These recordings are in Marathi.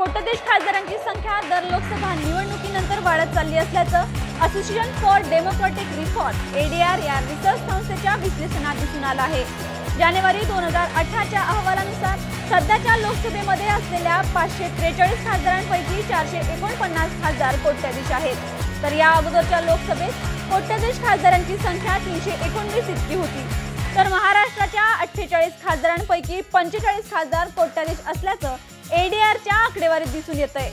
कोटदेश खासदारांची संख्या दर लोकसभा निवडणुकीनंतर वाढत चालली असल्याचं association for democratic reform ADR या रिसर्च संस्थेच्या विश्लेषणात दिसून आलं आहे. जानेवारी दोन हजार अठराच्या अहवालानुसार सध्याच्या लोकसभेमध्ये असलेल्या पाचशे त्रेचाळीस खासदारांपैकी चारशे एकोणपन्नास खासदार कोट्याधीश आहेत. तर या अगोदरच्या लोकसभेत कोट्याधीश खासदारांची संख्या तीनशे एकोणवीस इतकी होती. तर महाराष्ट्राच्या अठ्ठेचाळीस खासदारांपैकी पंचेचाळीस खासदार कोट्याधीश असल्याचं एडीआरच्या आकडेवारीत दिसून येत आहे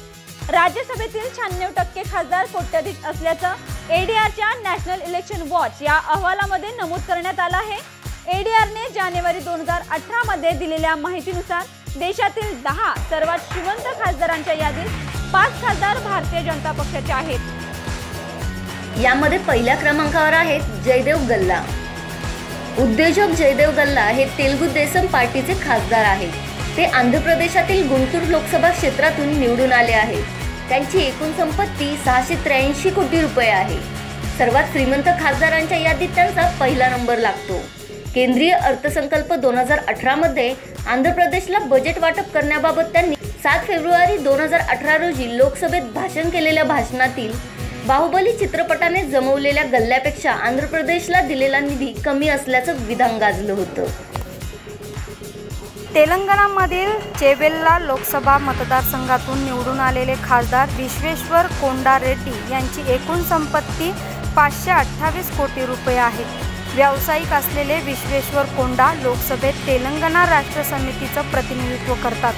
राज्यसभेतील शहाण्णव टक्के खासदार कोट्याधीश असल्याचं एडीआरच्या नॅशनल इलेक्शन वॉच या अहवालामध्ये नमूद करण्यात आलं आहे. एडीआरने जानेवारी दोन हजार अठरामध्ये दिलेल्या माहितीनुसार देशातील दहा सर्वात श्रीमंत खासदारांच्या यादीत पाच खासदार भारतीय जनता पक्षाचे आहेत. यामध्ये पहिल्या क्रमांकावर आहेत जयदेव गल्ला. उद्योजक जयदेव गल्ला हे तेलगू देसम पार्टीचे खासदार आहेत. ते आंध्र प्रदेशातील गुंटूर लोकसभा क्षेत्रातून निवडून आले आहेत. त्यांची एकूण संपत्ती सहाशे त्र्याऐंशी कोटी रुपये आहे. सर्वात श्रीमंत खासदारांच्या यादीत त्यांचा पहिला नंबर लागतो. केंद्रीय अर्थसंकल्प दोन हजार अठरामध्ये आंध्र प्रदेशला बजेट वाटप करण्याबाबत त्यांनी सात फेब्रुवारी दोन हजार अठरा रोजी लोकसभेत भाषण केलेल्या भाषणातील बाहुबली चित्रपटाने जमवलेल्या गल्ल्यापेक्षा आंध्र प्रदेशला दिलेला निधी कमी असल्याचं विधान गाजलं होतं. तेलंगणामधील चेवेल्ला लोकसभा मतदारसंघातून निवडून आलेले खासदार विश्वेश्वर कोंडा रेड्डी यांची एकूण संपत्ती पाचशे अठ्ठावीस कोटी रुपये आहे. व्यावसायिक असलेले विश्वेश्वर कोंडा लोकसभेत तेलंगणा राष्ट्र समितीचं प्रतिनिधित्व करतात.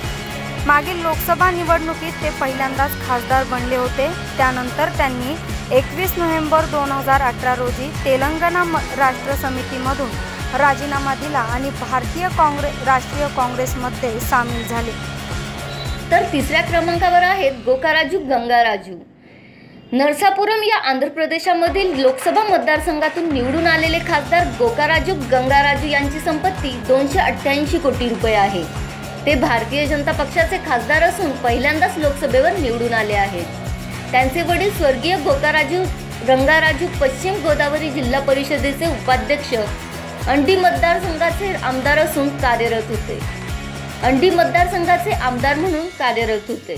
मागील लोकसभा निवडणुकीत ते पहिल्यांदाच खासदार बनले होते. त्यानंतर त्यांनी एकवीस नोव्हेंबर दोन हजार अठरा रोजी तेलंगणा राष्ट्र समितीमधून राजीनामा दिला आणि भारतीय काँग्रेस राष्ट्रीय काँग्रेसमध्ये सामील झाले. तर तिसऱ्या क्रमांकावर आहेत गोकाराजू गंगाराजू. नरसापुरम या आंध्र प्रदेशामधील लोकसभा मतदारसंघातून निवडून आलेले खासदार गोकाराजू गंगाराजू यांची संपत्ती दोनशे अठ्ठ्याऐंशी कोटी रुपये आहे. ते भारतीय जनता पक्षाचे खासदार असून पहिल्यांदाच लोकसभेवर निवडून आले आहेत. त्यांचे वडील स्वर्गीय गोकाराजू रंगाराजू पश्चिम गोदावरी जिल्हा परिषदेचे उपाध्यक्ष अंडी मतदारसंघाचे आमदार असून कार्यरत होते. अंडी मतदारसंघाचे आमदार म्हणून कार्यरत होते.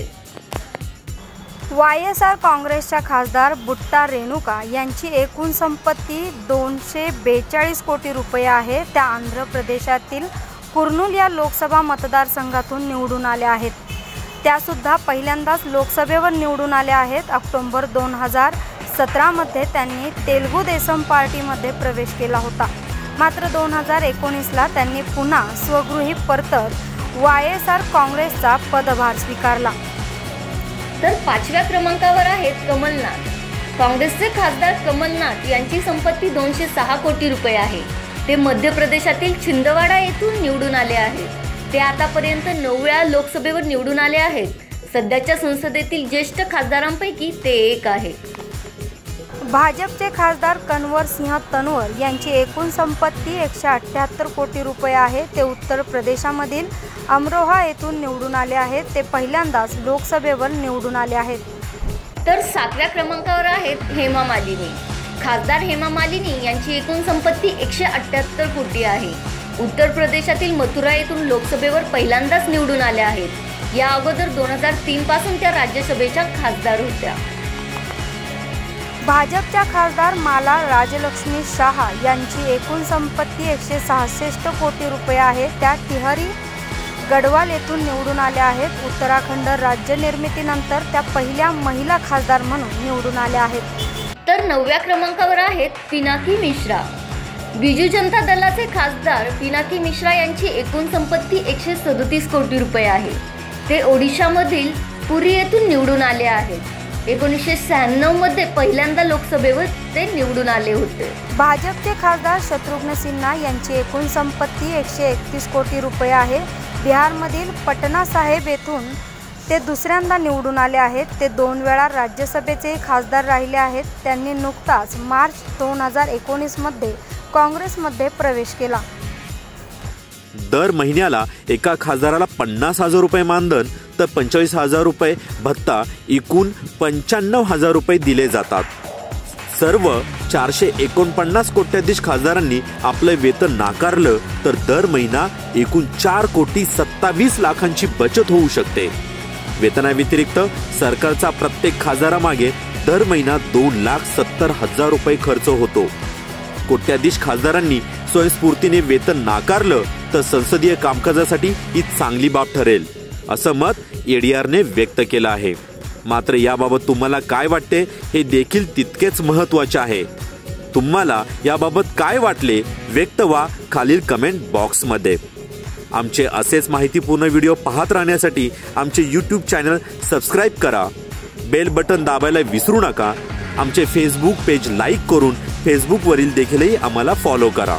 वाय एस आर काँग्रेसच्या खासदार बुट्टा रेणुका यांची एकूण संपत्ती दोनशे बेचाळीस कोटी रुपये आहे. त्या आंध्र प्रदेशातील कुर्नूल या लोकसभा मतदारसंघातून निवडून आल्या आहेत. त्यासुद्धा पहिल्यांदाच लोकसभेवर निवडून आल्या आहेत. ऑक्टोंबर दोन हजार सतरामध्ये त्यांनी तेलुगू देसम पार्टीमध्ये प्रवेश केला होता. मात्र दोन हजार एकोणीसला त्यांनी पुन्हा स्वगृही परतत वाय एस आर काँग्रेसचा पदभार स्वीकारला. तर पाचव्या क्रमांकावर आहेत कमलनाथ. काँग्रेसचे खासदार कमलनाथ यांची संपत्ती दोनशे सहा कोटी रुपये आहे. ते मध्य प्रदेशातील छिंदवाडा येथून निवडून आले आहेत. ते आतापर्यंत नऊ वेळा लोकसभेवर निवडून आले आहेत. सध्याच्या संसदेतील ज्येष्ठ खासदारांपैकी ते एक आहे. भाजपचे खासदार कन्वर सिंह तन्वर यांची एकूण संपत्ती एकशे अठ्ठ्याहत्तर कोटी रुपये आहे. ते उत्तर प्रदेशामधील अमरोहा येथून निवडून आले आहेत. ते पहिल्यांदाच लोकसभेवर निवडून आले आहेत. तर सातव्या क्रमांकावर आहेत हेमा मालिनी. खासदार हेमा मालिनी यांची एकूण संपत्ती एकशे अठ्ठ्याहत्तर कोटी आहे. उत्तर प्रदेशातील मथुरा येथून लोकसभेवर पहिल्यांदाच निवडून आल्या आहेत. या अगोदर दोन हजार तीन पासून त्या राज्यसभेच्या खासदार होत्या. भाजपच्या खासदार माला राजलक्ष्मी शहा यांची एकूण संपत्ती एकशे सहासष्ट कोटी रुपये आहे. त्या तिहरी गडवाल येथून निवडून आल्या आहेत. उत्तराखंड राज्य निर्मितीनंतर त्या पहिल्या महिला खासदार म्हणून निवडून आल्या आहेत. तर नवव्या क्रमांकावर आहेत पिनाकी मिश्रा. बिजू जनता दलाचे खासदार पिनाकी मिश्रा यांची एकूण संपत्ती एकशे सदतीस कोटी रुपये आहे. ते ओडिशामधील पुरी येथून निवडून आले आहेत. एकोणीसशे शहाण्णवमध्ये पहिल्यांदा लोकसभेवर ते निवडून आले होते. भाजपचे खासदार शत्रुघ्न सिन्हा यांची एकूण संपत्ती एकशे एकतीस कोटी रुपये आहे. बिहारमधील पटना साहेब येथून ते दुसऱ्यांदा निवडून आले आहेत. ते दोन वेळा राज्यसभेचे खासदार राहिले आहेत. त्यांनी नुकताच मार्च दोन हजार एकोणीसमध्ये काँग्रेसमध्ये प्रवेश केला. दर महिन्याला एका खासदाराला पन्नास हजार रुपये मानधन तर पंचेचाळीस हजार रुपये भत्ता एकूण पंच्याण्णव हजार रुपये दिले जातात. सर्व चारशे एकोणपन्नास कोट्याधीश खासदारांनी आपलं वेतन नाकारलं तर दर महिना एकूण चार कोटी सत्तावीस लाखांची बचत होऊ शकते. वेतनाव्यतिरिक्त सरकारचा प्रत्येक खासदारामागे दर महिना दोन लाख सत्तर हजार रुपये खर्च होतो. कोट्याधीश खासदारांनी स्वयंस्फूर्तीने वेतन नाकारलं तर संसदीय कामकाजासाठी ही चांगली बाब ठरेल. असं मत एडीआरने व्यक्त केलं आहे. मात्र याबाबत तुम्हाला काय वाटते हे देखील तितकेच महत्त्वाचे आहे. तुम्हाला याबाबत काय वाटले व्यक्त व्हा खालील कमेंट बॉक्समध्ये आमचे असेच माहितीपूर्ण व्हिडिओ पाहत राहण्यासाठी आमचे यूट्यूब चॅनल सबस्क्राईब करा. बेल बटन दाबायला विसरू नका. आमचे फेसबुक पेज लाईक करून फेसबुकवरील देखीलही आम्हाला फॉलो करा.